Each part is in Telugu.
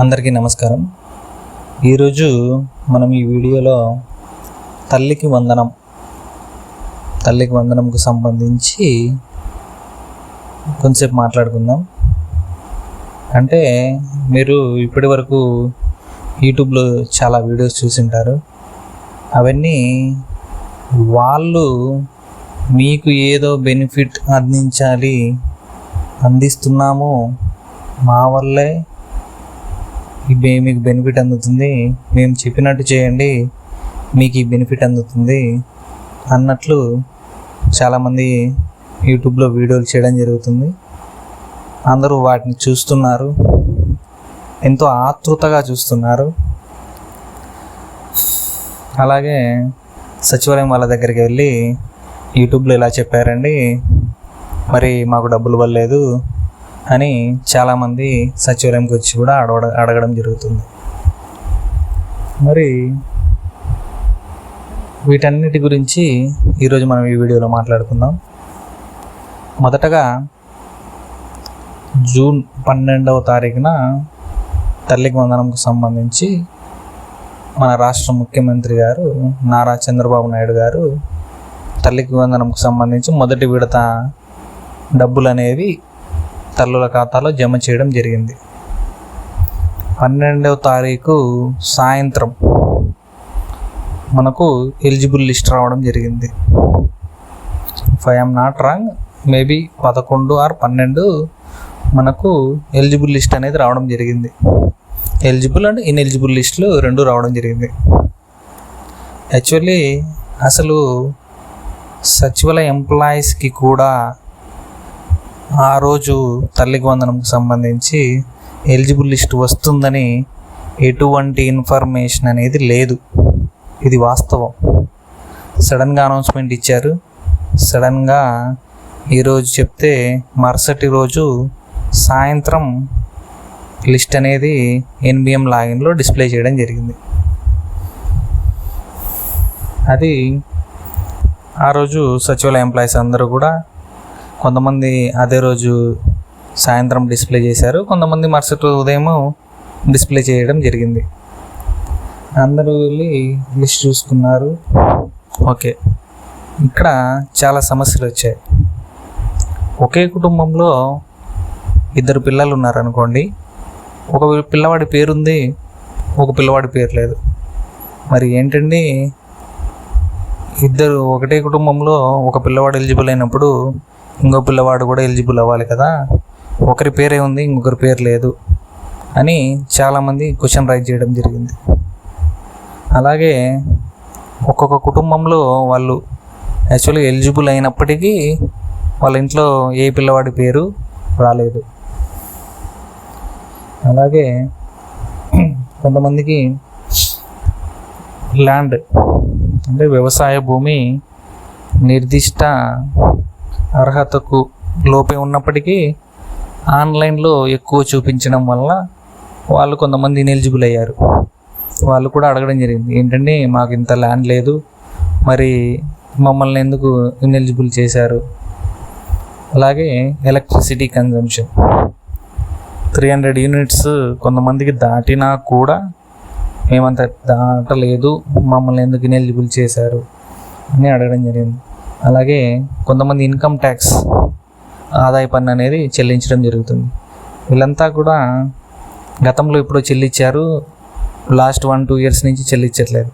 అందరికీ నమస్కారం. ఈరోజు మనం ఈ వీడియోలో తల్లికి వందనం తల్లికి వందనంకు సంబంధించి కొంచెంసేపు మాట్లాడుకుందాం. అంటే మీరు ఇప్పటి వరకు యూట్యూబ్లో చాలా వీడియోస్ చూసింటారు. అవన్నీ వాళ్ళు మీకు ఏదో బెనిఫిట్ అందించాలి అందిస్తున్నాము మా వల్లే మీకు బెనిఫిట్ అందుతుంది. మేము చెప్పినట్టు చేయండి. మీకు ఈ బెనిఫిట్ అందుతుంది అన్నట్లు చాలామంది యూట్యూబ్లో వీడియోలు చేయడం జరుగుతుంది. అందరూ వాటిని చూస్తున్నారు. ఎంతో ఆతృతగా చూస్తున్నారు. అలాగే సచివాలయం వాళ్ళ దగ్గరికి వెళ్ళి యూట్యూబ్లో ఇలా చెప్పారండి. మరి మాకు డబ్బులు ఇవ్వలేదు. అని చాలామంది సచివాలయంకి వచ్చి కూడా అడగ అడగడం జరుగుతుంది. మరి వీటన్నిటి గురించి ఈరోజు మనం ఈ వీడియోలో మాట్లాడుకుందాం. మొదటగా జూన్ పన్నెండవ తారీఖున తల్లికి వందనంకు సంబంధించి మన రాష్ట్ర ముఖ్యమంత్రి గారు నారా చంద్రబాబు నాయుడు గారు తల్లికి వందనంకు సంబంధించి మొదటి విడత డబ్బులు అనేవి తల్లుల ఖాతాలో జమ చేయడం జరిగింది. పన్నెండవ తారీఖు సాయంత్రం మనకు ఎలిజిబుల్ లిస్ట్ రావడం జరిగింది. If I'm not wrong maybe పదకొండు ఆర్ పన్నెండు మనకు ఎలిజిబుల్ లిస్ట్ అనేది రావడం జరిగింది. ఎలిజిబుల్ అండ్ ఇన్ఎలిజిబుల్ లిస్టులు రెండు రావడం జరిగింది. యాక్చువల్లీ అసలు సచివాలయ ఎంప్లాయీస్కి కూడా ఆ రోజు తల్లికి వందనంకు సంబంధించి ఎలిజిబుల్ లిస్ట్ వస్తుందని ఎటువంటి ఇన్ఫర్మేషన్ అనేది లేదు. ఇది వాస్తవం. సడన్గా అనౌన్స్మెంట్ ఇచ్చారు. సడన్గా ఈరోజు చెప్తే మరుసటి రోజు సాయంత్రం లిస్ట్ అనేది ఎన్బిఎం లాగిన్లో డిస్ప్లే చేయడం జరిగింది. అది ఆ రోజు సచివాలయ ఎంప్లాయీస్ అందరూ కూడా కొంతమంది అదే రోజు సాయంత్రం డిస్ప్లే చేశారు కొంతమంది మరుసటి ఉదయం డిస్ప్లే చేయడం జరిగింది. అందరూ వెళ్ళి లిస్ట్ చూసుకున్నారు. ఓకే. ఇక్కడ చాలా సమస్యలు వచ్చాయి. ఒకే కుటుంబంలో ఇద్దరు పిల్లలు ఉన్నారనుకోండి ఒక పిల్లవాడి పేరుంది ఒక పిల్లవాడి పేరు లేదు. మరి ఏంటండి? ఇద్దరు ఒకటే కుటుంబంలో ఒక పిల్లవాడు ఎలిజిబుల్ అయినప్పుడు ఇంకో పిల్లవాడు కూడా ఎలిజిబుల్ అవ్వాలి కదా? ఒకరి పేరే ఉంది ఇంకొకరి పేరు లేదు అని చాలామంది క్వశ్చన్ రైజ్ చేయడం జరిగింది. అలాగే ఒక్కొక్క కుటుంబంలో వాళ్ళు యాక్చువల్లీ ఎలిజిబుల్ అయినప్పటికీ వాళ్ళ ఇంట్లో ఏ పిల్లవాడి పేరు రాలేదు. అలాగే కొంతమందికి ల్యాండ్ అంటే వ్యవసాయ భూమి నిర్దిష్ట అర్హతకు లోపే ఉన్నప్పటికీ ఆన్లైన్లో ఎక్కువ చూపించడం వల్ల వాళ్ళు కొంతమంది ఇనెలిజిబుల్ అయ్యారు. వాళ్ళు కూడా అడగడం జరిగింది ఏంటంటే మాకు ఇంత ల్యాండ్ లేదు మరి మమ్మల్ని ఎందుకు ఇనెలిజిబుల్ చేశారు? అలాగే electricity consumption three hundred units కొంతమందికి దాటినా కూడా మేమంత దాటలేదు మమ్మల్ని ఎందుకు ఇనెలిజిబుల్ చేశారు? అని అడగడం జరిగింది. అలాగే కొంతమంది ఇన్కమ్ ట్యాక్స్ ఆదాయ పన్ను అనేది చెల్లించడం జరుగుతుంది. వీళ్ళంతా కూడా గతంలో ఇప్పుడు చెల్లించారు లాస్ట్ వన్ టూ ఇయర్స్ నుంచి చెల్లించట్లేదు.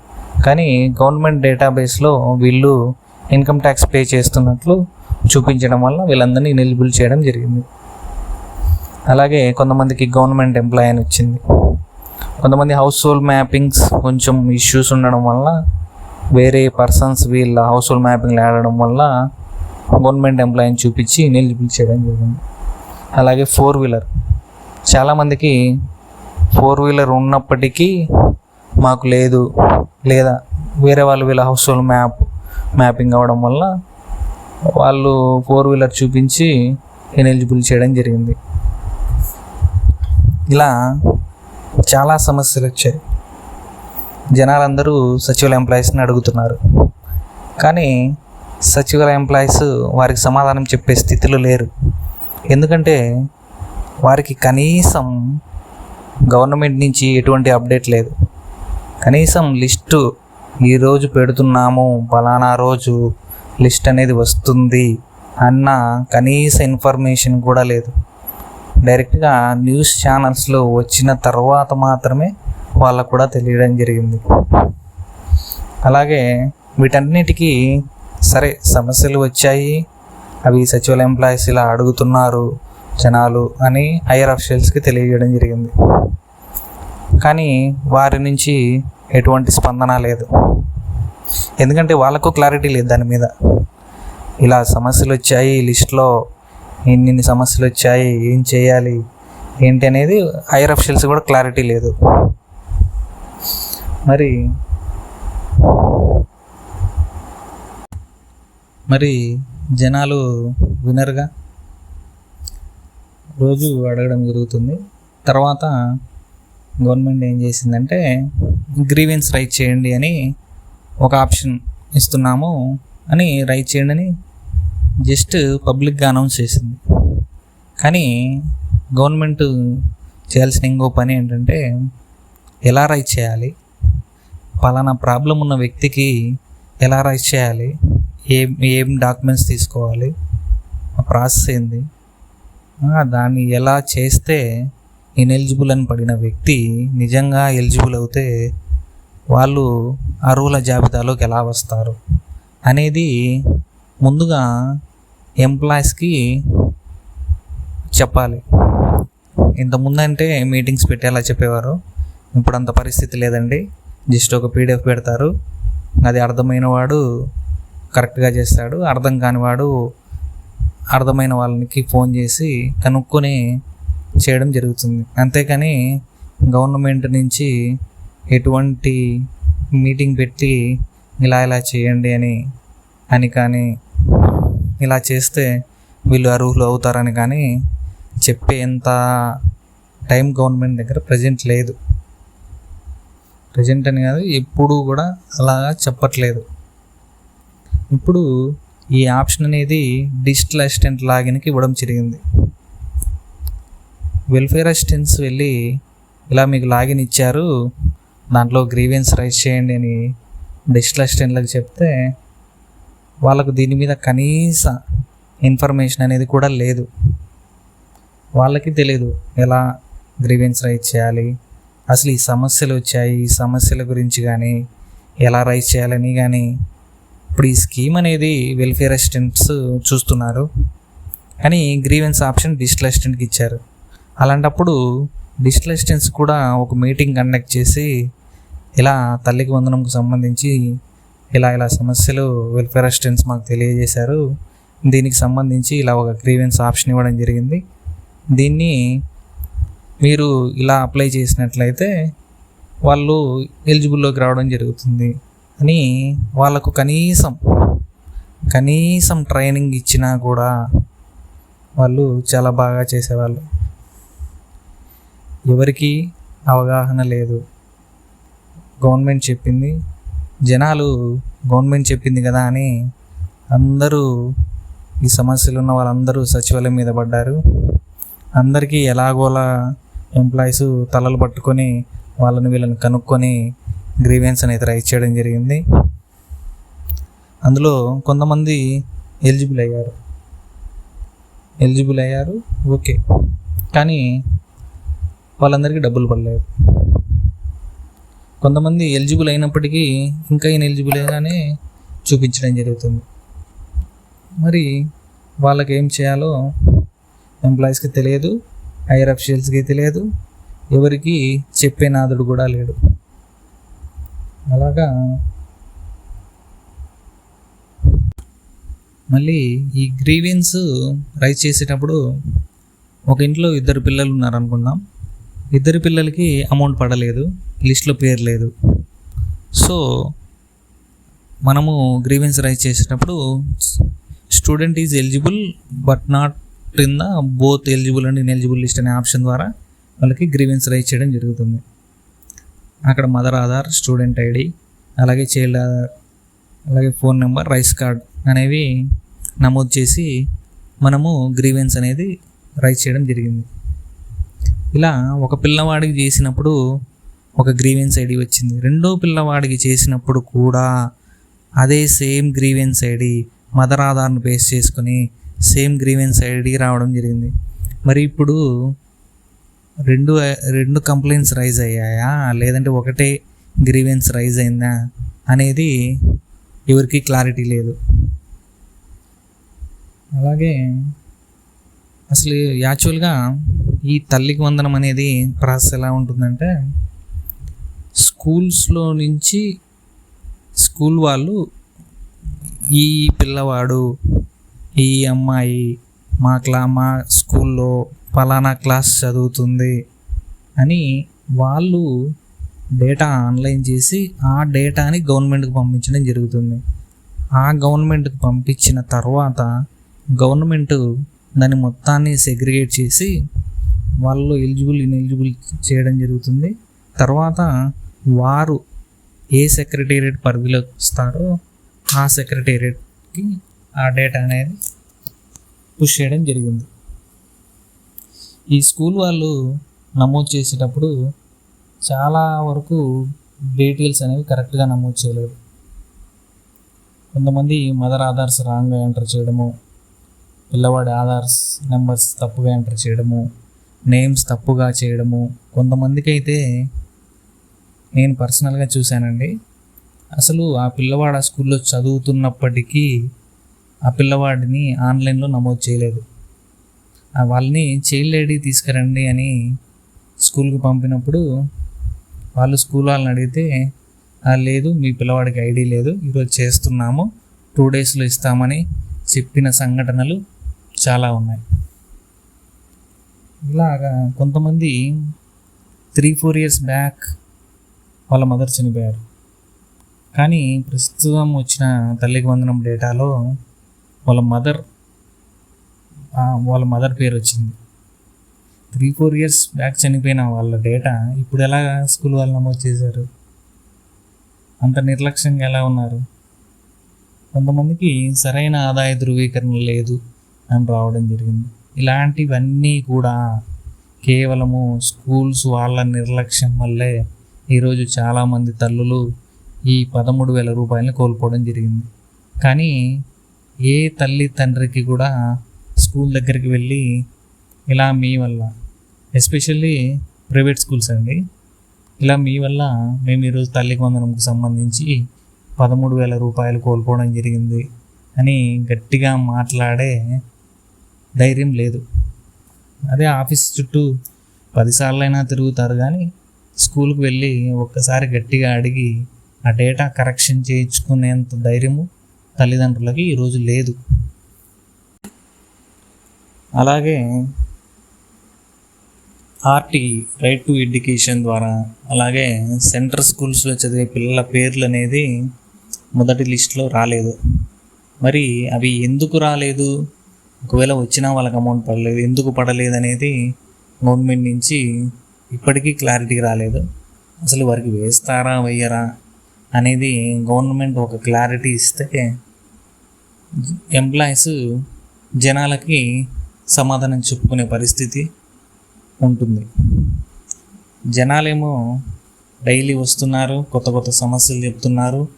కానీ గవర్నమెంట్ డేటాబేస్లో వీళ్ళు ఇన్కమ్ ట్యాక్స్ పే చేస్తున్నట్లు చూపించడం వల్ల వీళ్ళందరినీ ఎలిజిబుల్ చేయడం జరిగింది. అలాగే కొంతమందికి గవర్నమెంట్ ఎంప్లాయ్ అని వచ్చింది. కొంతమంది హౌస్ హోల్డ్ మ్యాపింగ్స్ కొంచెం ఇష్యూస్ ఉండడం వల్ల వేరే పర్సన్స్ వీళ్ళ హౌస్ హోల్డ్ మ్యాపింగ్లు ఆడడం వల్ల గవర్నమెంట్ ఎంప్లాయీని చూపించి ఎలిజిబుల్ చేయడం జరిగింది. అలాగే ఫోర్ వీలర్ చాలామందికి ఫోర్ వీలర్ ఉన్నప్పటికీ మాకు లేదు. లేదా వేరే వాళ్ళు వీళ్ళ హౌస్ హోల్డ్ మ్యాప్ మ్యాపింగ్ అవ్వడం వల్ల వాళ్ళు ఫోర్ వీలర్ చూపించి ఎలిజిబుల్ చేయడం జరిగింది. ఇలా చాలా సమస్యలు వచ్చాయి. జనాలందరూ సచివాలయ ఎంప్లాయీస్ని అడుగుతున్నారు. కానీ సచివాలయ ఎంప్లాయీస్ వారికి సమాధానం చెప్పే స్థితిలో లేరు. ఎందుకంటే వారికి కనీసం గవర్నమెంట్ నుంచి ఎటువంటి అప్డేట్ లేదు. కనీసం లిస్టు ఈరోజు పెడుతున్నాము ఫలానా రోజు లిస్ట్ అనేది వస్తుంది అన్న కనీస ఇన్ఫర్మేషన్ కూడా లేదు. డైరెక్ట్గా న్యూస్ ఛానల్స్లో వచ్చిన తర్వాత మాత్రమే వాళ్ళకు కూడా తెలియడం జరిగింది. అలాగే వీటన్నిటికీ సరే సమస్యలు వచ్చాయి. అవి సచివాలయ ఎంప్లాయీస్ ఇలా అడుగుతున్నారు జనాలు అని హైయర్ అఫీషియల్స్కి తెలియజేయడం జరిగింది. కానీ వారి నుంచి ఎటువంటి స్పందన లేదు. ఎందుకంటే వాళ్ళకు క్లారిటీ లేదు దాని మీద. ఇలా సమస్యలు వచ్చాయి లిస్ట్లో ఎన్నిన్ని సమస్యలు వచ్చాయి ఏం చేయాలి ఏంటి అనేది హైయర్ అఫీషియల్స్ కూడా క్లారిటీ లేదు. మరి మరి జనాలు వినరుగా? రోజు అడగడం జరుగుతుంది. తర్వాత గవర్నమెంట్ ఏం చేసిందంటే గ్రీవెన్స్ రైట్ చేయండి అని ఒక ఆప్షన్ ఇస్తున్నాము అని రైట్ చేయండి అని జస్ట్ పబ్లిక్గా అనౌన్స్ చేసింది. కానీ గవర్నమెంట్ చేయాల్సిన ఇంకో పని ఏంటంటే ఎలా రైట్ చేయాలి? పలానా ప్రాబ్లం ఉన్న వ్యక్తికి ఎలా రైస్ చేయాలి? ఏం ఏం డాక్యుమెంట్స్ తీసుకోవాలి? ఆ ప్రాసెస్ ఏంది? దాన్ని ఎలా చేస్తే ఇనెలిజిబుల్ అని పడిన వ్యక్తి నిజంగా ఎలిజిబుల్ అవుతే వాళ్ళు అర్హుల జాబితాలోకి ఎలా వస్తారు? అనేది ముందుగా ఎంప్లాయీస్కి చెప్పాలి. ఇంతకుముందు అంటే మీటింగ్స్ పెట్టేలా చెప్పేవారు. ఇప్పుడు అంత పరిస్థితి లేదండి. జస్ట్ ఒక పీడిఎఫ్ పెడతారు. అది అర్థమైన వాడు కరెక్ట్గా చేస్తాడు. అర్థం కాని వాడు అర్థమైన వాళ్ళకి ఫోన్ చేసి కనుక్కొని చేయడం జరుగుతుంది. అంతేకాని గవర్నమెంట్ నుంచి ఎటువంటి మీటింగ్ పెట్టి ఇలా ఇలా చేయండి అని అని కానీ ఇలా చేస్తే వీళ్ళు అర్హులు అవుతారని కానీ చెప్పేంత టైం గవర్నమెంట్ దగ్గర ప్రజెంట్ లేదు. ప్రజెంట్ అని కాదు ఎప్పుడు కూడా అలాగా చెప్పట్లేదు. ఇప్పుడు ఈ ఆప్షన్ అనేది డిజిటల్ అసిస్టెంట్ లాగిన్కి ఇవ్వడం జరిగింది. వెల్ఫేర్ అసిస్టెంట్స్ వెళ్ళి ఇలా మీకు లాగిన్ ఇచ్చారు దాంట్లో గ్రీవెన్స్ రైజ్ చేయండి అని డిజిటల్ అసిస్టెంట్లకు చెప్తే వాళ్ళకు దీని మీద కనీస ఇన్ఫర్మేషన్ అనేది కూడా లేదు. వాళ్ళకి తెలియదు ఎలా గ్రీవెన్స్ రైజ్ చేయాలి అసలు ఈ సమస్యలు వచ్చాయి ఈ సమస్యల గురించి కానీ ఎలా రైజ్ చేయాలని కానీ ఇప్పుడు ఈ స్కీమ్ అనేది వెల్ఫేర్ అసిస్టెంట్స్ చూస్తున్నారు. కానీ గ్రీవెన్స్ ఆప్షన్ డిజిటల్ అసిస్టెంట్కి ఇచ్చారు. అలాంటప్పుడు డిజిటల్ అసిస్టెంట్స్ కూడా ఒక మీటింగ్ కండక్ట్ చేసి ఇలా తల్లికి వందనంకు సంబంధించి ఇలా ఇలా సమస్యలు వెల్ఫేర్ అసిస్టెంట్స్ మాకు తెలియజేశారు. దీనికి సంబంధించి ఇలా ఒక గ్రీవెన్స్ ఆప్షన్ ఇవ్వడం జరిగింది. దీన్ని మీరు ఇలా అప్లై చేసినట్లయితే వాళ్ళు ఎలిజిబుల్లోకి రావడం జరుగుతుంది అని వాళ్ళకు కనీసం కనీసం ట్రైనింగ్ ఇచ్చినా కూడా వాళ్ళు చాలా బాగా చేసేవాళ్ళు. ఎవరికి అవగాహన లేదు. గవర్నమెంట్ చెప్పింది జనాలు గవర్నమెంట్ చెప్పింది కదా అని అందరూ ఈ సమస్యలు ఉన్న వాళ్ళందరూ సచివాలయం మీద పడ్డారు. అందరికీ ఎలాగోలా ఎంప్లాయీస్ తలలు పట్టుకొని వాళ్ళని వీళ్ళని కనుక్కొని గ్రీవెన్స్ అనేది రైజ్ చేయడం జరిగింది. అందులో కొంతమంది ఎలిజిబుల్ అయ్యారు. ఎలిజిబుల్ అయ్యారు ఓకే. కానీ వాళ్ళందరికీ డబ్బులు పడలేదు. కొంతమంది ఎలిజిబుల్ అయినప్పటికీ ఇంకా ఈయన ఎలిజిబుల్ అయినానే చూపించడం జరుగుతుంది. మరి వాళ్ళకి ఏం చేయాలో ఎంప్లాయీస్కి తెలియదు. హైయర్ అఫీషియల్స్కి తెలియదు ఎవరికి చెప్పే నాదుడు కూడా లేడు. అలాగా మళ్ళీ ఈ గ్రీవెన్స్ రైజ్ చేసేటప్పుడు ఒక ఇంట్లో ఇద్దరు పిల్లలు ఉన్నారనుకుందాం. ఇద్దరు పిల్లలకి అమౌంట్ పడలేదు. లిస్ట్లో పేరు లేదు. సో మనము గ్రీవెన్స్ రైజ్ చేసేటప్పుడు student is eligible but not క్రింద both eligible and ineligible list అనే ఆప్షన్ ద్వారా వాళ్ళకి గ్రీవెన్స్ రైజ్ చేయడం జరుగుతుంది. అక్కడ మదర్ ఆధార్ స్టూడెంట్ ఐడి అలాగే చైల్డ్ ఆధార్ అలాగే ఫోన్ నెంబర్ రైస్ కార్డ్ అనేవి నమోదు చేసి మనము గ్రీవెన్స్ అనేది రైజ్ చేయడం జరిగింది. ఇలా ఒక పిల్లవాడికి చేసినప్పుడు ఒక గ్రీవెన్స్ ఐడి వచ్చింది. రెండో పిల్లవాడికి చేసినప్పుడు కూడా అదే సేమ్ గ్రీవెన్స్ ఐడి మదర్ ఆధార్ను బేస్ చేసుకొని సేమ్ గ్రీవెన్స్ ఐడి రావడం జరిగింది. మరి ఇప్పుడు రెండు రెండు కంప్లైంట్స్ రైజ్ అయ్యాయా? లేదంటే ఒకటే గ్రీవెన్స్ రైజ్ అయిందా? అనేది ఎవరికి క్లారిటీ లేదు. అలాగే అసలు యాక్చువల్గా ఈ తల్లికి వందనం అనేది ప్రాసెస్ ఎలా ఉంటుందంటే స్కూల్స్లో నుంచి స్కూల్ వాళ్ళు ఈ పిల్లవాడు ఈ అమ్మాయి మా క్లా మా స్కూల్లో ఫలానా క్లాస్ చదువుతుంది అని వాళ్ళు డేటా ఆన్లైన్ చేసి ఆ డేటాని గవర్నమెంట్కి పంపించడం జరుగుతుంది. ఆ గవర్నమెంట్కి పంపించిన తర్వాత గవర్నమెంట్ దాన్ని మొత్తాన్ని సెగ్రిగేట్ చేసి వాళ్ళు ఎలిజిబుల్ ఇన్ఎలిజిబుల్ చేయడం జరుగుతుంది. తర్వాత వారు ఏ సెక్రటేరియట్ పరిధిలోకి వస్తారో ఆ సెక్రటేరియట్కి ఆ డేటా అనేది పుష్ చేయడం జరిగింది. ఈ స్కూల్ వాళ్ళు నమోదు చేసేటప్పుడు చాలా వరకు డీటెయిల్స్ అనేవి కరెక్ట్గా నమోదు చేయలేదు. కొంతమంది మదర్ ఆధార్స్ రాంగ్గా ఎంటర్ చేయడము పిల్లవాడి ఆధార్స్ నెంబర్స్ తప్పుగా ఎంటర్ చేయడము నేమ్స్ తప్పుగా చేయడము కొంతమందికి అయితే నేను పర్సనల్గా చూశానండి. అసలు ఆ పిల్లవాడు ఆ స్కూల్లో చదువుతున్నప్పటికీ ఆ పిల్లవాడిని ఆన్లైన్లో నమోదు చేయలేదు. ఆ వాళ్ళని చైల్డ్ ఐడి తీసుకురండి అని స్కూల్కి పంపినప్పుడు వాళ్ళు స్కూల్ వాళ్ళని అడిగితే లేదు మీ పిల్లవాడికి ఐడి లేదు ఈరోజు చేస్తున్నాము టూ డేస్లో ఇస్తామని చెప్పిన సంఘటనలు చాలా ఉన్నాయి. ఇలాగా కొంతమంది త్రీ ఫోర్ ఇయర్స్ బ్యాక్ వాళ్ళ మదర్ చనిపోయారు. కానీ ప్రస్తుతం వచ్చిన తల్లికి వందనం డేటాలో వాళ్ళ మదర్ వాళ్ళ మదర్ పేరు వచ్చింది త్రీ ఫోర్ ఇయర్స్ బ్యాక్ చనిపోయిన వాళ్ళ డేటా ఇప్పుడు ఎలా స్కూల్ వాళ్ళు నమోదు చేశారు? అంత నిర్లక్ష్యంగా ఎలా ఉన్నారు? కొంతమందికి సరైన ఆదాయ ధృవీకరణ లేదు అని రావడం జరిగింది. ఇలాంటివన్నీ కూడా కేవలము స్కూల్స్ వాళ్ళ నిర్లక్ష్యం వల్లే ఈరోజు చాలామంది తల్లులు ఈ పదమూడు వేల రూపాయలని కోల్పోవడం జరిగింది. కానీ ఏ తల్లి తండ్రికి కూడా స్కూల్ దగ్గరికి వెళ్ళి ఇలా మీ వల్ల ఎస్పెషల్లీ ప్రైవేట్ స్కూల్స్ అండి ఇలా మీ వల్ల మేము ఈరోజు తల్లికి వందనంకు సంబంధించి పదమూడు వేల రూపాయలు కోల్పోవడం జరిగింది అని గట్టిగా మాట్లాడే ధైర్యం లేదు. అదే ఆఫీస్ చుట్టూ పదిసార్లైనా తిరుగుతారు కానీ స్కూల్కి వెళ్ళి ఒక్కసారి గట్టిగా అడిగి ఆ డేటా కరెక్షన్ చేయించుకునేంత ధైర్యము తల్లిదండ్రులకి ఈరోజు లేదు. అలాగే ఆర్టీ రైట్ టు ఎడ్యుకేషన్ ద్వారా అలాగే సెంటర్ స్కూల్స్లో చదివే పిల్లల పేర్లు అనేది మొదటి లిస్ట్లో రాలేదు. మరి అవి ఎందుకు రాలేదు? ఒకవేళ వచ్చినా వాళ్ళకి అమౌంట్ పడలేదు ఎందుకు పడలేదు అనేది గవర్నమెంట్ నుంచి ఇప్పటికీ క్లారిటీ రాలేదు. అసలు వారికి వేస్తారా వేయరా అనేది గవర్నమెంట్ ఒక క్లారిటీ ఇస్తే ఎంప్లాయీస్ జనాలకి సమాధానం చెప్పుకునే పరిస్థితి ఉంటుంది. జనాలేమో డైలీ వస్తున్నారు కొత్త కొత్త సమస్యలు చెప్తున్నారు.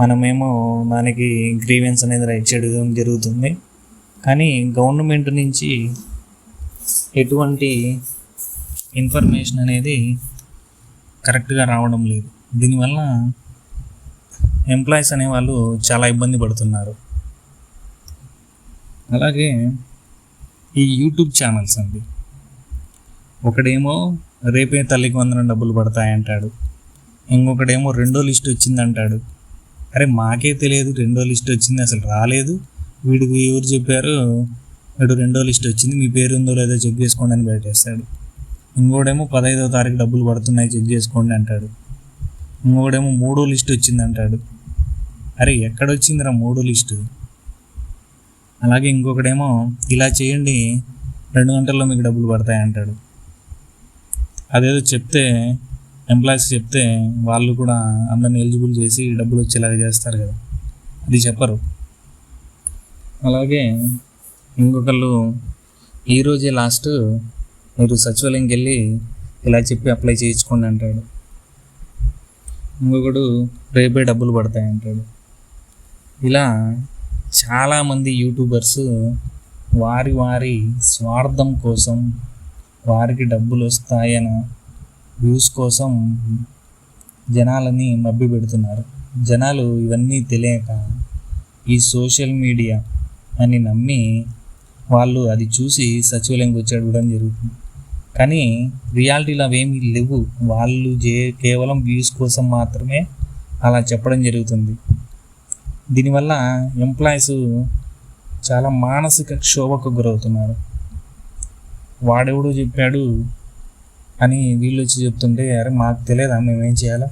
మనమేమో దానికి గ్రీవెన్స్ అనేది రైట్ చేయడం జరుగుతుంది. కానీ గవర్నమెంట్ నుంచి ఎటువంటి ఇన్ఫర్మేషన్ అనేది కరెక్ట్గా రావడం లేదు. దీనివల్ల ఎంప్లాయీస్ అనేవాళ్ళు చాలా ఇబ్బంది పడుతున్నారు. అలాగే ఈ యూట్యూబ్ ఛానల్స్ అండి. ఒకడేమో రేపే తల్లికి వందనం డబ్బులు పడతాయంటాడు. ఇంకొకడేమో రెండో లిస్ట్ వచ్చిందంటాడు. అరే మాకే తెలియదు రెండో లిస్ట్ వచ్చింది అసలు రాలేదు. వీడికి ఎవరు చెప్పారు వీడు రెండో లిస్ట్ వచ్చింది మీ పేరు ఉందో లేదో చెక్ చేసుకోండి అని పెట్టేస్తాడు ఇంకోడేమో పదహైదో తారీఖు డబ్బులు పడుతున్నాయి చెక్ చేసుకోండి అంటాడు. ఇంకోడేమో మూడో లిస్ట్ వచ్చింది అంటాడు అరే ఎక్కడొచ్చిందిరా మూడో లిస్టు? అలాగే ఇంకొకడేమో ఇలా చేయండి రెండు గంటల్లో మీకు డబ్బులు పడతాయి అంటాడు. అదేదో చెప్తే ఎంప్లాయీస్ చెప్తే వాళ్ళు కూడా అందరిని ఎలిజిబుల్ చేసి డబ్బులు వచ్చేలాగా చేస్తారు కదా. అది చెప్పరు. అలాగే ఇంకొకళ్ళు ఈరోజే లాస్ట్ మీరు సచివాలయంకి వెళ్ళి ఇలా చెప్పి అప్లై చేయించుకోండి అంటాడు. ఇంకొకడు రేపే డబ్బులు పడతాయి అంటాడు. ఇలా చాలామంది యూట్యూబర్స్ వారి వారి స్వార్థం కోసం వారికి డబ్బులు వస్తాయన వ్యూస్ కోసం జనాలని మబ్బి పెడుతున్నారు. జనాలు ఇవన్నీ తెలియక ఈ సోషల్ మీడియా అని నమ్మి వాళ్ళు అది చూసి సచివాలయంకి వచ్చి అడగడం జరుగుతుంది. కానీ రియాలిటీలో అవేమీ లేవు. వాళ్ళు జే కేవలం వ్యూస్ కోసం మాత్రమే అలా చెప్పడం జరుగుతుంది. దీనివల్ల ఎంప్లాయీస్ చాలా మానసిక క్షోభకు గురవుతున్నారు. వాడెవడో చెప్పాడు అని వీళ్ళు వచ్చి చెప్తుంటే అరే మాకు తెలియదా మేమేం చేయాలా?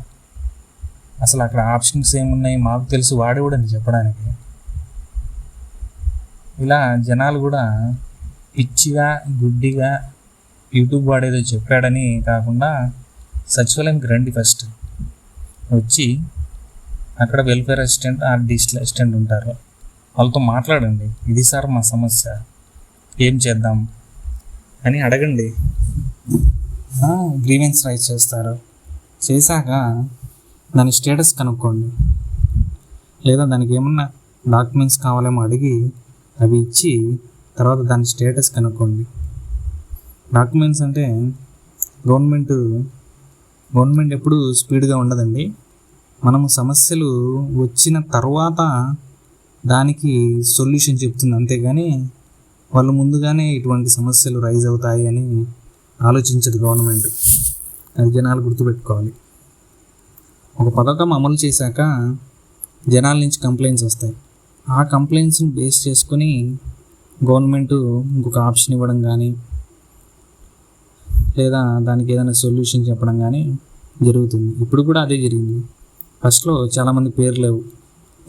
అసలు అక్కడ ఆప్షన్స్ ఏమున్నాయి? మాకు తెలుసు వాడేవాడని చెప్పడానికి. ఇలా జనాలు కూడా పిచ్చిగా గుడ్డిగా యూట్యూబ్ వాడేదో చెప్పాడని కాకుండా సచివాలయంకి రండి ఫస్ట్. వచ్చి అక్కడ welfare assistant or digital assistant ఉంటారు. వాళ్ళతో మాట్లాడండి ఇది సార్ మా సమస్య ఏం చేద్దాం అని అడగండి. గ్రీవెన్స్ రైజ్ చేస్తారు. చేశాక దాని స్టేటస్ కనుక్కోండి. లేదా దానికి ఏమన్నా డాక్యుమెంట్స్ కావాలేమో అడిగి అవి ఇచ్చి తర్వాత దాని స్టేటస్ కనుక్కోండి. డాక్యుమెంట్స్ అంటే గవర్నమెంట్ గవర్నమెంట్ ఎప్పుడు స్పీడ్గా ఉండదండి. మనము సమస్యలు వచ్చిన తర్వాత దానికి సొల్యూషన్ చెప్తుంది. అంతేగాని వాళ్ళు ముందుగానే ఇటువంటి సమస్యలు రైజ్ అవుతాయి అని ఆలోచించదు గవర్నమెంట్. అది జనాలు గుర్తుపెట్టుకోవాలి. ఒక పథకం అమలు చేశాక జనాల నుంచి కంప్లైంట్స్ వస్తాయి. ఆ కంప్లైంట్స్ని బేస్ చేసుకొని గవర్నమెంట్ ఇంకొక ఆప్షన్ ఇవ్వడం కానీ లేదా దానికి ఏదైనా సొల్యూషన్ చెప్పడం కానీ జరుగుతుంది. ఇప్పుడు కూడా అదే జరిగింది. ఫస్ట్లో చాలామంది పేరు లేవు.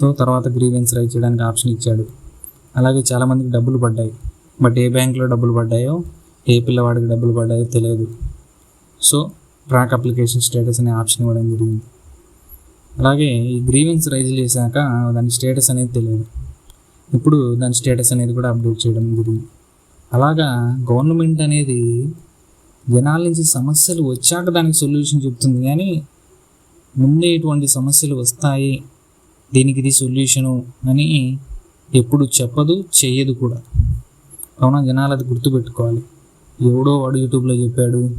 తో తర్వాత గ్రీవెన్స్ రైజ్ చేయడానికి ఆప్షన్ ఇచ్చాడు. అలాగే చాలామందికి డబ్బులు పడ్డాయి. బట్ ఏ బ్యాంక్లో డబ్బులు పడ్డాయో ఏ పిల్లవాడికి డబ్బులు పడ్డాయో తెలియదు. సో ట్రాక్ అప్లికేషన్ స్టేటస్ అనే ఆప్షన్ ఇవ్వడం జరిగింది. అలాగే ఈ గ్రీవెన్స్ రైజ్ చేశాక దాని స్టేటస్ అనేది తెలియదు. ఇప్పుడు దాని స్టేటస్ అనేది కూడా అప్డేట్ చేయడం జరిగింది. అలాగా గవర్నమెంట్ అనేది జనాల నుంచి సమస్యలు వచ్చాక దానికి సొల్యూషన్ చెప్తుంది. కానీ ముందే ఇటువంటి సమస్యలు వస్తాయి దీనికి ఇది సొల్యూషను అని ఎప్పుడు చెప్పదు చెయ్యదు కూడా. కావున జనాలు అది గుర్తుపెట్టుకోవాలి. ఎవడో వాడు యూట్యూబ్లో చెప్పాడు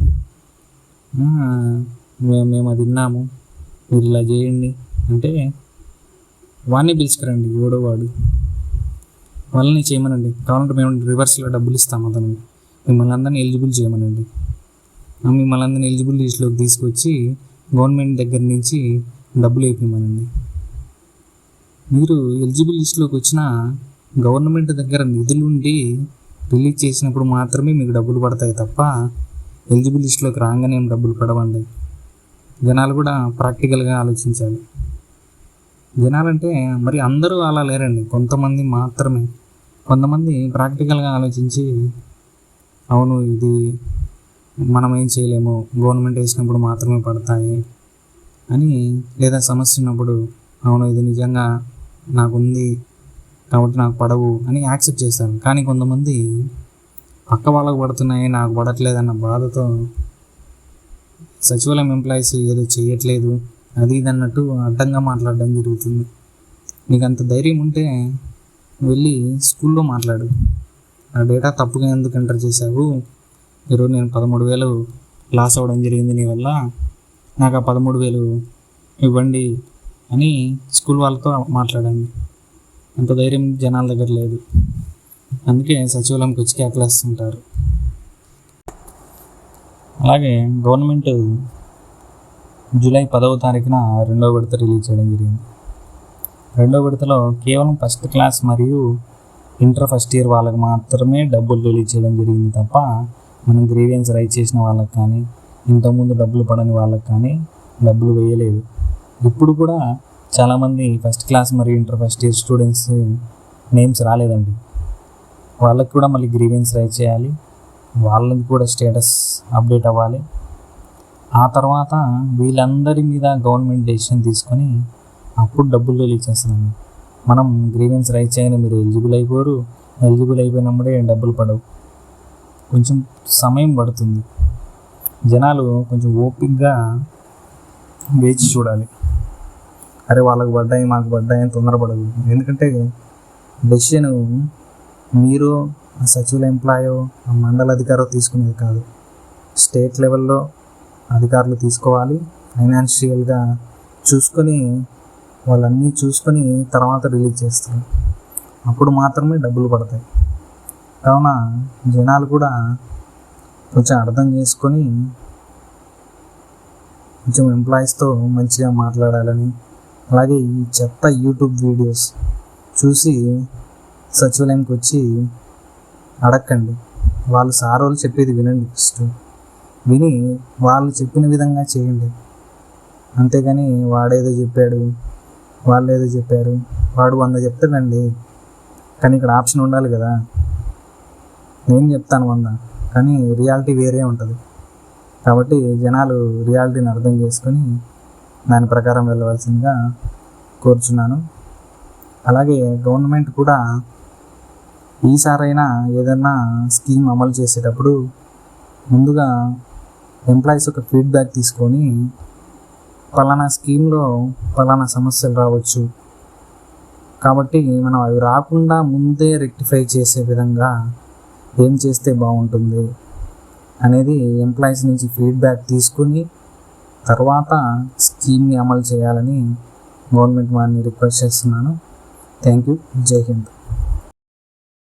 మేము మేము అది విన్నాము మీరు ఇలా చేయండి. అంటే వాడిని పిలుచుకురండి ఎవడో వాడు. వాళ్ళని చేయమనండి. కావాలంటే మేము రివర్స్లో డబ్బులు ఇస్తాము అతను మిమ్మల్ని అందరినీ ఎలిజిబుల్ చేయమనండి. మిమ్మల్ని అందరినీ ఎలిజిబుల్ లిస్ట్లోకి తీసుకొచ్చి గవర్నమెంట్ దగ్గర నుంచి డబ్బులు వేపిమనండి. మీరు ఎలిజిబుల్ లిస్ట్లోకి వచ్చిన గవర్నమెంట్ దగ్గర నిధులుండి రిలీజ్ చేసినప్పుడు మాత్రమే మీకు డబ్బులు పడతాయి తప్ప ఎలిజిబుల్ లిస్ట్లోకి రాగానే డబ్బులు పడవండి. జనాలు కూడా ప్రాక్టికల్గా ఆలోచించాలి. జనాలంటే మరి అందరూ అలా లేరండి. కొంతమంది మాత్రమే. కొంతమంది ప్రాక్టికల్గా ఆలోచించి అవును ఇది మనం ఏం చేయలేము? గవర్నమెంట్ వేసినప్పుడు మాత్రమే పడతాయి అని లేదా సమస్య ఉన్నప్పుడు అవును ఇది నిజంగా నాకు ఉంది కాబట్టి నాకు పడవు అని యాక్సెప్ట్ చేస్తాను కానీ కొంతమంది పక్క వాళ్ళకు పడుతున్నాయి నాకు పడట్లేదన్న బాధతో సచివాలయం ఎంప్లాయీస్ ఏదో చేయట్లేదు అది ఇది అన్నట్టు అడ్డంగా మాట్లాడడం జరుగుతుంది. నీకు అంత ధైర్యం ఉంటే వెళ్ళి స్కూల్లో మాట్లాడు. ఆ డేటా తప్పుగా ఎందుకు ఎంటర్ చేశావు? ఈరోజు నేను పదమూడు వేలు లాస్ అవ్వడం జరిగింది నీ వల్ల. నాకు ఆ పదమూడు వేలు ఇవ్వండి అని స్కూల్ వాళ్ళతో మాట్లాడండి అంత ధైర్యం జనాల దగ్గర లేదు. అందుకే సచివాలయంకి వచ్చి కేకలేస్తుంటారు అలాగే గవర్నమెంట్ జూలై పదవ తారీఖున రెండవ విడత రిలీజ్ చేయడం జరిగింది. రెండో విడతలో కేవలం ఫస్ట్ క్లాస్ మరియు ఇంటర్ ఫస్ట్ ఇయర్ వాళ్ళకి మాత్రమే డబ్బులు రిలీజ్ చేయడం జరిగింది తప్ప మనం గ్రీవియన్స్ రైజ్ చేసిన వాళ్ళకి కానీ ఇంతకుముందు డబ్బులు పడని వాళ్ళకి కానీ డబ్బులు వేయలేదు. ఇప్పుడు కూడా చాలామంది ఫస్ట్ క్లాస్ మరియు inter first year students names రాలేదండి. వాళ్ళకి కూడా మళ్ళీ గ్రీవెన్స్ రైజ్ చేయాలి. వాళ్ళకి కూడా స్టేటస్ అప్డేట్ అవ్వాలి. ఆ తర్వాత వీళ్ళందరి మీద గవర్నమెంట్ డెసిషన్ తీసుకొని అప్పుడు డబ్బులు రిలీజ్ చేస్తుందండి మనం గ్రీవెన్స్ రైజ్ చేయగానే మీరు ఎలిజిబుల్ అయిపోరు ఎలిజిబుల్ అయిపోయినప్పుడే డబ్బులు పడవు. కొంచెం సమయం పడుతుంది. జనాలు కొంచెం ఓపిక్గా వేచి చూడాలి. అరే వాళ్ళకు పడ్డాయి మాకు పడ్డాయి అని తొందరపడదు. ఎందుకంటే డెసిషన్ మీరు ఆ సచివుల ఎంప్లాయో ఆ మండల అధికారో తీసుకునేది కాదు. స్టేట్ లెవెల్లో అధికారులు తీసుకోవాలి ఫైనాన్షియల్గా చూసుకొని వాళ్ళన్నీ చూసుకొని తర్వాత రిలీజ్ చేస్తారు. అప్పుడు మాత్రమే డబ్బులు పడతాయి. కావున జనాలు కూడా కొంచెం అర్థం చేసుకొని కొంచెం ఎంప్లాయీస్తో మంచిగా మాట్లాడాలని అలాగే ఈ చెత్త యూట్యూబ్ వీడియోస్ చూసి సచివాలయంకి వచ్చి అడగండి వాళ్ళు సార్ వాళ్ళు చెప్పేది వినండి ఫస్ట్ విని వాళ్ళు చెప్పిన విధంగా చేయండి. అంతేగాని వాడేదో చెప్పాడు వాళ్ళు ఏదో చెప్పారు వాడు వంద చెప్తాడండి. కానీ ఇక్కడ ఆప్షన్ ఉండాలి కదా. నేను చెప్తాను వంద. కానీ రియాలిటీ వేరే ఉంటుంది. కాబట్టి జనాలు రియాలిటీని అర్థం చేసుకొని దాని ప్రకారం వెళ్ళవలసిందిగా కోరుచున్నాను. అలాగే గవర్నమెంట్ కూడా ఈసారైనా ఏదైనా స్కీమ్ అమలు చేసేటప్పుడు ముందుగా ఎంప్లాయీస్ ఒక ఫీడ్బ్యాక్ తీసుకొని పలానా స్కీమ్లో పలానా సమస్యలు రావచ్చు. కాబట్టి మనం అవి రాకుండా ముందే రెక్టిఫై చేసే విధంగా ఏం చేస్తే బాగుంటుంది అనేది ఎంప్లాయీస్ నుంచి ఫీడ్బ్యాక్ తీసుకుని తర్వాత స్కీమ్ని అమలు చేయాలని గవర్నమెంట్ వారిని రిక్వెస్ట్ చేస్తున్నాను. థ్యాంక్ యూ జై హింద్